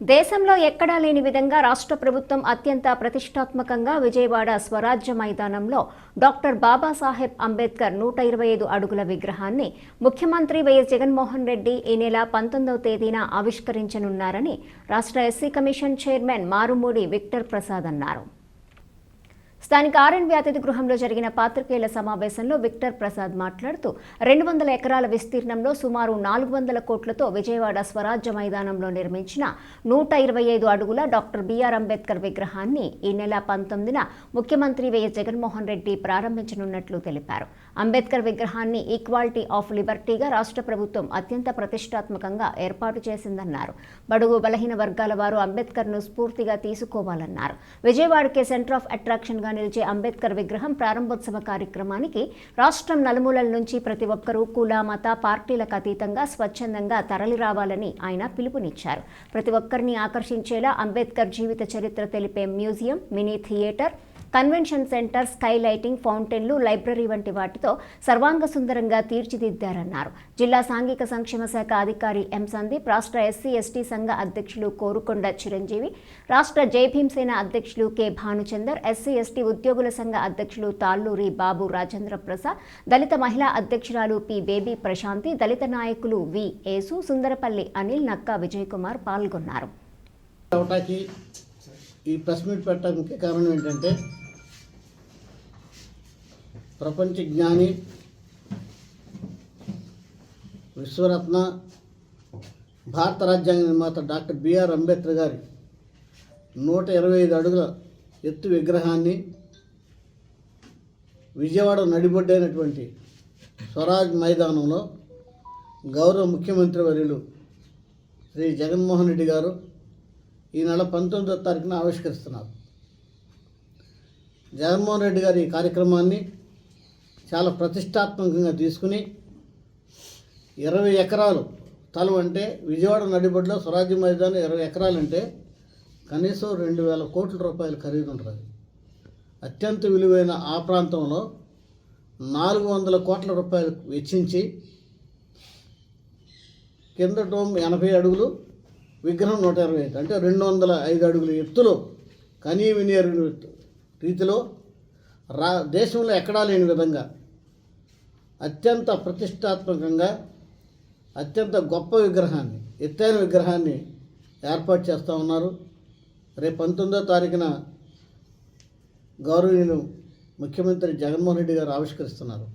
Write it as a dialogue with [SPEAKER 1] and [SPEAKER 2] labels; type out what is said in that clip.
[SPEAKER 1] దేశంలో ఎక్కడా లేని విధంగా రాష్ట్ర ప్రభుత్వం అత్యంత ప్రతిష్టాత్మకంగా విజయవాడ స్వరాజ్య మైదానంలో డాక్టర్ బాబాసాహెబ్ అంబేద్కర్ నూట ఇరవై ఐదు అడుగుల విగ్రహాన్ని ముఖ్యమంత్రి వైఎస్ జగన్మోహన్ రెడ్డి ఈ నెల పంతొమ్మిదవ తేదీన ఆవిష్కరించనున్నారని రాష్ట్ర SC commission chairman Marumudi Victor Prasad అన్నారు. స్థానిక ఆర్ఎన్బి అతిథి గృహంలో జరిగిన పాత్రికేయుల సమావేశంలో విక్టర్ ప్రసాద్ మాట్లాడుతూ రెండు వందల ఎకరాల విస్తీర్ణంలో సుమారు నాలుగు వందల కోట్లతో విజయవాడ స్వరాజ్య మైదానంలో నిర్మించిన నూట ఇరవై ఐదు అడుగుల డాక్టర్ బిఆర్ అంబేద్కర్ విగ్రహాన్ని ఈ నెల పంతొమ్మిదిన ముఖ్యమంత్రి వైఎస్ జగన్మోహన్ రెడ్డి ప్రారంభించనున్నట్లు తెలిపారు. అంబేద్కర్ విగ్రహాన్ని ఈక్వాలిటీ ఆఫ్ లిబర్టీగా రాష్ట్ర ప్రభుత్వం అత్యంత ప్రతిష్టాత్మకంగా ఏర్పాటు చేసిందన్నారు. బడుగు బలహీన వర్గాల వారు అంబేద్కర్ను స్ఫూర్తిగా తీసుకోవాలన్నారు. విజయవాడకే సెంటర్ ఆఫ్ అట్రాక్షన్గా నిలిచే అంబేద్కర్ విగ్రహం ప్రారంభోత్సవ కార్యక్రమానికి రాష్ట్రం నలుమూలల నుంచి ప్రతి ఒక్కరూ కుల మత పార్టీలకు అతీతంగా స్వచ్ఛందంగా తరలిరావాలని ఆయన పిలుపునిచ్చారు. ప్రతి ఒక్కరిని ఆకర్షించేలా అంబేద్కర్ జీవిత చరిత్ర తెలిపే museum mini theatre convention centre sky lighting ఫౌంటైన్లు library వంటి వాటితో సర్వాంగ సుందరంగా తీర్చిదిద్దారన్నారు. జిల్లా సాంఘిక సంక్షేమ శాఖ అధికారి ఎం సందీప్ రాష్ట్ర ఎస్సీ ఎస్టీ సంఘ అధ్యక్షులు కోరుకొండ చిరంజీవి రాష్ట్ర జై భీమసేన అధ్యక్షులు కె భానుచందర్ ఎస్సీ ఎస్టీ ఉద్యోగుల సంఘ అధ్యక్షులు తాళ్ళూరి బాబు రాజేంద్ర ప్రసాద్ దళిత మహిళా అధ్యక్షురాలు పి బేబీ ప్రశాంతి దళిత నాయకులు వి ఏసు సుందరపల్లి అనిల్ నక్కా విజయ్ కుమార్ పాల్గొన్నారు.
[SPEAKER 2] ఈ ప్రెస్ మీట్ పెట్టడానికి కారణం ఏంటంటే ప్రపంచ జ్ఞాని విశ్వరత్న భారత రాజ్యాంగ నిర్మాత డాక్టర్ బిఆర్ అంబేద్కర్ గారి నూట ఇరవై ఐదు అడుగుల ఎత్తు విగ్రహాన్ని విజయవాడ నడిబొడ్డైనటువంటి స్వరాజ్ మైదానంలో గౌరవ ముఖ్యమంత్రి వర్యులు శ్రీ జగన్మోహన్ రెడ్డి గారు ఈ నెల పంతొమ్మిదో తారీఖున ఆవిష్కరిస్తున్నారు. జగన్మోహన్ రెడ్డి గారి ఈ కార్యక్రమాన్ని చాలా ప్రతిష్టాత్మకంగా తీసుకుని ఇరవై ఎకరాలు స్థలం అంటే విజయవాడ నడిబడిలో స్వరాజ్య మైదానం ఇరవై ఎకరాలు అంటే కనీసం రెండు వేల కోట్ల రూపాయలు ఖరీదు ఉంటుంది అత్యంత విలువైన ఆ ప్రాంతంలో నాలుగు వందల కోట్ల రూపాయలు వెచ్చించి కింద డోమ్ ఎనభై అడుగులు విగ్రహం నూట ఇరవై ఐదు. అంటే రెండు వందల ఐదు అడుగుల ఎత్తులో కనీ వినియర్ రీతిలో రా దేశంలో ఎక్కడా లేని విధంగా అత్యంత ప్రతిష్టాత్మకంగా అత్యంత గొప్ప విగ్రహాన్ని ఎత్తైన విగ్రహాన్ని ఏర్పాటు చేస్తూ ఉన్నారు. రేపు పంతొమ్మిదో తారీఖున గౌరవనీయులు ముఖ్యమంత్రి జగన్మోహన్ రెడ్డి గారు ఆవిష్కరిస్తున్నారు.